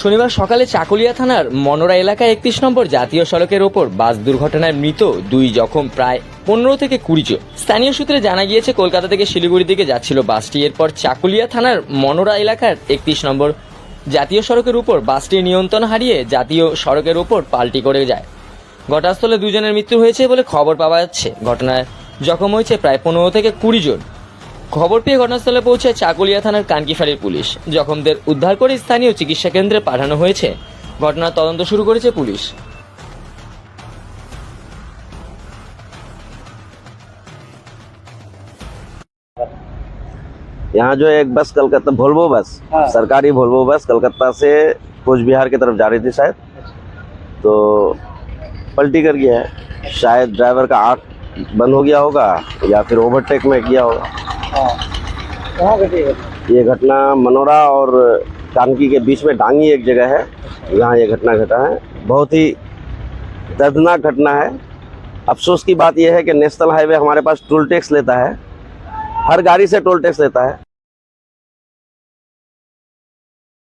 শনিবার সকালে চাকুলিয়া থানার মনোরা এলাকায় একত্রিশ নম্বর জাতীয় সড়কের ওপর বাস দুর্ঘটনায় মৃত দুই জখম, প্রায় পনেরো থেকে কুড়ি জন। স্থানীয় সূত্রে জানা গিয়েছে, কলকাতা থেকে শিলিগুড়ির দিকে যাচ্ছিল বাসটি। এরপর চাকুলিয়া থানার মনোরা এলাকার একত্রিশ নম্বর জাতীয় সড়কের উপর বাসটি নিয়ন্ত্রণ হারিয়ে জাতীয় সড়কের ওপর পাল্টি করে যায়। ঘটনাস্থলে দুজনের মৃত্যু হয়েছে বলে খবর পাওয়া যাচ্ছে। ঘটনায় জখম হয়েছে প্রায় পনেরো থেকে কুড়ি জন। খবর পেয়ে ঘটনাস্থলে পৌঁছে চাকুলিয়া থানার কানকিফাড়ির পুলিশ জখমদের উদ্ধার করে স্থানীয় চিকিৎসা কেন্দ্রে পাঠানো হয়েছে ঘটনার তদন্ত শুরু করেছে পুলিশ यहाँ जो एक बस कलकत्ता वोल्वो बस हाँ। सरकारी वोल्वो बस कलकत्ता से कोच बिहार की तरफ जा रही थी शायद तो पलटी कर गया है शायद ड्राइवर का आँख बंद हो गया होगा या फिर ओवरटेक में किया होगा हाँ कहाँ घटी है ये घटना? मनोरा और कानकी के बीच में डांगी एक जगह है। यहाँ ये घटना घटा है। बहुत ही दर्दनाक घटना है। अफसोस की बात यह है कि नेशनल हाईवे हमारे पास टोल टैक्स लेता है। हर गाड़ी से टोल टैक्स लेता है।